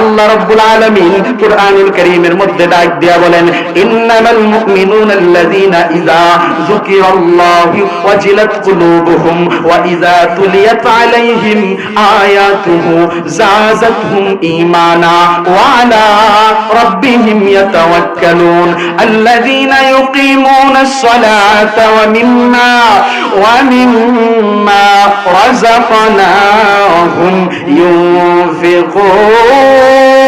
আল্লাহ রাব্বুল আলামিন কুরআনুল কারীমের মধ্যে ডাক দিয়া বলেন ইন্নামাল মুমিনুনা আল্লাযীনা ইযা যুকিরাল্লাহু ওয়াজিলাত কুলুবুহুম ওয়া ইযা তুলিয়াত আলাইহিম আয়াতুহু জাযাতহুম ঈমানা ওয়া আলা রাব্বিহিম ইয়াতাওয়াক্কালুন আল্লাযীনা ইউকিমুনাস সালাতা ওয়া মিম্মা ওয়া মিম্মা রাযাকনাহুম ينفقون Oh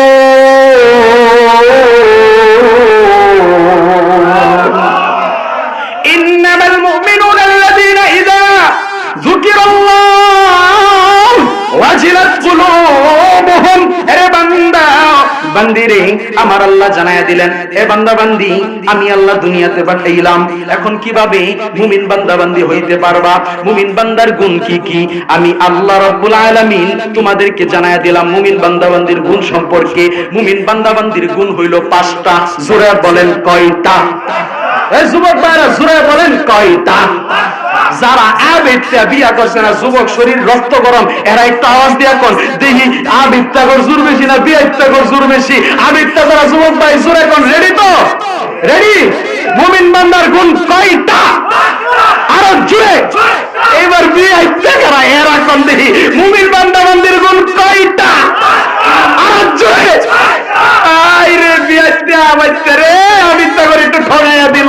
বান্দিরে আমার আল্লাহ জানায়া দিলেন এ বান্দাবান্দি, আমি আল্লাহ দুনিয়াতে পাঠাইলাম। এখন কীভাবে মুমিন বান্দাবান্দি হইতে পারবা? মুমিন বান্দার গুণ কি কি? আমি আল্লাহ রাব্বুল আলামিন তোমাদেরকে জানায়া দিলাম, মুমিন বান্দাবান্দির গুণ সম্পর্কে। মুমিন বান্দাবান্দির গুণ হইল পাঁচটা। জোরে বলেন কয়টা? যুবক ভাইরা, জোরে বলেন কয়টা যারা আবেগটা বিয়া করছে না, যুবক শরীর রক্ত গরম, এরা একটু আওয়াজ দিয়া কোন? দেখি আবেগটা কর জোর না বিয়াটা কর জোর বেশি? আবেগটা যারা যুবক কোন রেডি তো? রেডি মুমিন বান্দার গুণ আরও জোরে এবার বিয়াইতে কারা এরা কোন দেখি মুমিন বান্দা বান্দির গুণ কয়টা আরও জোরে আইরে বিয়াইতে আমাইতে রে আমি তো করে একটু ঠগাইয়া দিল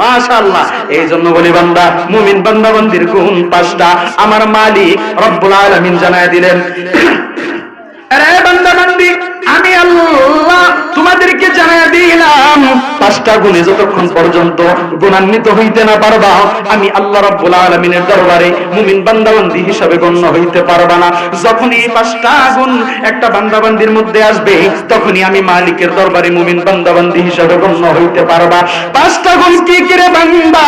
মাশাআল্লাহ। এই জন্য বলি বান্দা, মুমিন বান্দা বান্দির গুণ পাঁচটা। আমার মালিক রব্বুল আলামিন জানায় দিলেন, আরে বান্দা বান্দি আমি আল্লাহ তোমাদেরকে জানায় দিলাম গুণে যতক্ষণ পর্যন্ত গুণান্বিত হইতে না পারবা, আমি আল্লাহ রাব্বুল আলামিনের দরবারে মুমিন বান্দাবান্দি হিসাবে গণ্য হইতে পারবা না। যখন এই পাঁচটা গুণ একটা বান্দাবান্দির মধ্যে আসবে, তখনই আমি মালিকের দরবারে মুমিন বান্দাবান্দি হিসাবে গণ্য হইতে পারবা। পাঁচটা গুণ কি কি রে বান্দা?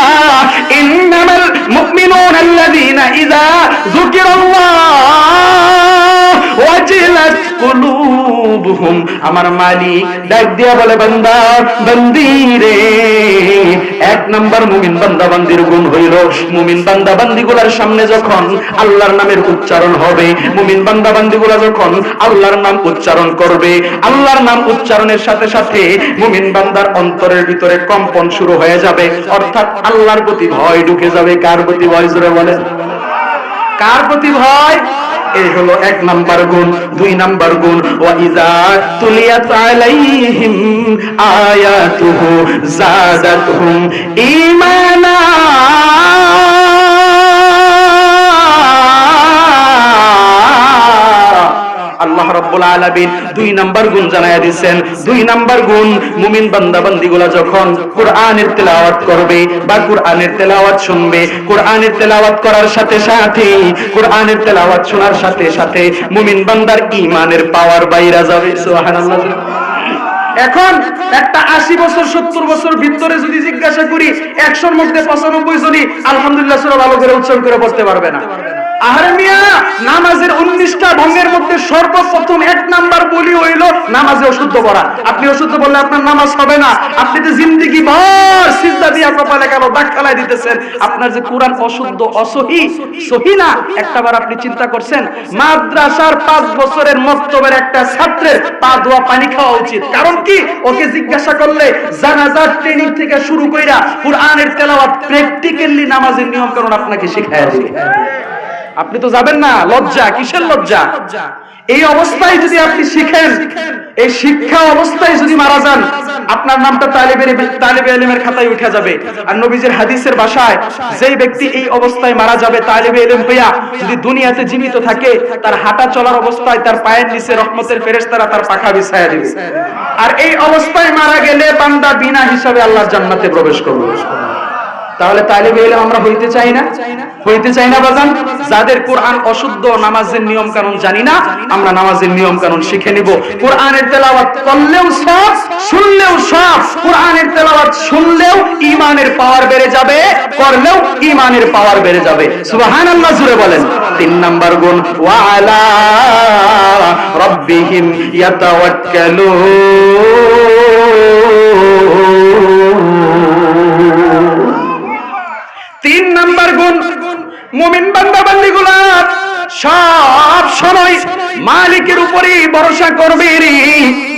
ইন্নামাল মুমিনুনা আল্লাযীনা ইযা যুকিরাল্লাহ কুলুবুহুম আমার মালিক ডাক দিয়া বলে, বান্দা, বান্দি রে। এক নাম্বার মুমিন বান্দা বান্দির গুণ হইল, মুমিন বান্দা বান্দিগুলার সামনে যখন আল্লাহর নামের উচ্চারণ হবে, মুমিন বান্দা বান্দিগুলা যখন আল্লাহর নাম উচ্চারণ করবে, আল্লাহর নাম উচ্চারণের সাথে সাথে মুমিন বান্দার অন্তরের ভিতরে কম্পন শুরু হয়ে যাবে, অর্থাৎ আল্লাহর প্রতি ভয় ঢুকে যাবে। কার প্রতি ভয়? জোরে বলে কার প্রতি ভয়? এই হলো এক নাম্বার গুণ, দুই নাম্বার গুণ। ওয়া ইযা তুলিয়াত আলাইহিম আয়াতুহু জাদাতহুম ঈমানা রাব্বুল আলামিন দুই নাম্বার গুণ দুই নাম্বার গুণ মুমিন বান্দা বান্দিগুলা যখন কোরআনের তেলাওয়াত করবে বা কোরআনের তেলাওয়াত শুনবে, কোরআনের তেলাওয়াত করার সাথে সাথে কোরআনের তেলাওয়াত শোনার সাথে সাথে মুমিন বান্দার ঈমানের পাওয়ার বাইরা যাবে। সুবহানাল্লাহ। এখন একটা আশি বছর, সত্তর বছর ভিতরে যদি জিজ্ঞাসা করি, একশোর মধ্যে পঁচানব্বই জনই আলহামদুলিল্লাহ ভালো করে উচ্চারণ করে পড়তে পারবে না। আপনার যে কোরআন অশুদ্ধ, অসহি, সহি না আপনি চিন্তা করছেন, মাদ্রাসার পাঁচ বছরের মক্তবের একটা ছাত্রের পা ধোয়া পানি খাওয়া উচিত। কারণ কি? ওকে জিজ্ঞাসা করলে জানাজার ট্রেনিং থেকে শুরু কইরা কোরআনের তেলাওয়াত প্র্যাকটিক্যালি নামাজের নিয়ম কারণ আপনাকে শিখায় আপনি তো যাবেন না, লজ্জা, কিসের লজ্জা? এই অবস্থায় যদি আপনি শিখেন, এই শিক্ষা অবস্থায় যদি মারা যান, আপনার নামটা তালিবের তালিবে এলিমের খাতায় উঠে যাবে। আর নবীজের হাদিসের ভাষায় যেই ব্যক্তি এই অবস্থায় মারা যাবে, তালিবে এলিম হইয়া যদি দুনিয়াতে জীবিত থাকে, তার হাঁটা চলার অবস্থায় তার পায়ের নিচে রহমতের ফেরেশতারা তার পাখা বিছায়া দিবে। আর এই অবস্থায় মারা গেলে বান্দা বিনা হিসাবে আল্লাহর জান্নাতে প্রবেশ করবে। তাহলে তালিবে এলে আমরা হইতে চাই না? হইতে চাই না বাজান? যাদের কোরআন অশুদ্ধ নামাজের নিয়ম কানুন জানি না, আমরা নামাজের নিয়ম কানুন শিখে নিব। কোরআনের তেলাওয়াত করলেও সব, শুনলেও সব। কোরআনের তেলাওয়াত শুনলেও ইমানের পাওয়ার বেড়ে যাবে, করলেও ইমানের পাওয়ার বেড়ে যাবে। সুবহানাল্লাহ, জুড়ে বলেন। তিন নাম্বার গুণ, ওয়ালা রব্বিহিম ইয়াতাওয়াক্কালুন। নাম্বার গুণ। মুমিন বান্দা বান্দিগুলা সব সময় মালিকের উপরেই ভরসা করবে রে।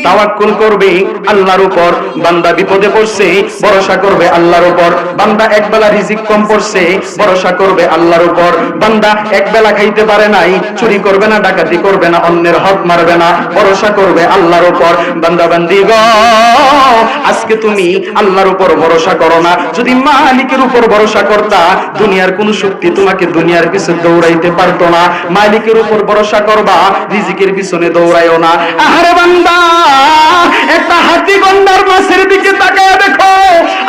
তাওয়াক্কুল করবে আল্লাহর উপর, বান্দা বিপদে পড়ছে, ভরসা করবে আল্লাহর উপর, বান্দা একবেলা রিজিক কম পড়ছে ভরসা করবে আল্লাহর উপর, বান্দা একবেলা খাইতে পারে নাই, চুরি করবে না, ডাকাতি করবে না, অন্যের হক মারবে না, ভরসা করবে আল্লাহর উপর। বান্দা বান্দি গ, আজকে তুমি আল্লাহর উপর ভরসা করো না, যদি মালিকের উপর ভরসা করতা, দুনিয়ার কোন শক্তি তোমাকে দুনিয়ার পিছনে দৌড়াইতে পারতো না। মালিকের উপর ভরসা করবা, রিজিকের পিছনে দৌড়াইও না। আহারে বান্দা! গন্ডার মাছের দিকে তাকায় দেখো,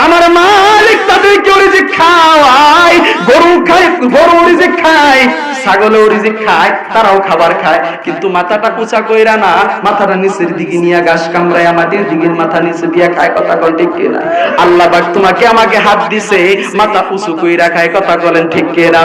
আমার মালিক তাদেরকে রিজিক খাওয়ায়, গরু খায় গরু রিজিক খায় খায়, তারাও খাবার খায়, কিন্তু মাথাটা কুচা কইরা না, মাথাটা নিচের দিকে নিয়ে ঘাস কামড়ায়, মাটির দিকে মাথা নিচে দিয়ে খায়, কথা কল ঠিক কিনা? আল্লাহ পাক তোমাকে আমাকে হাত দিছে, মাথা উঁচু কইরা খায়, কথা বলেন ঠিক কিনা?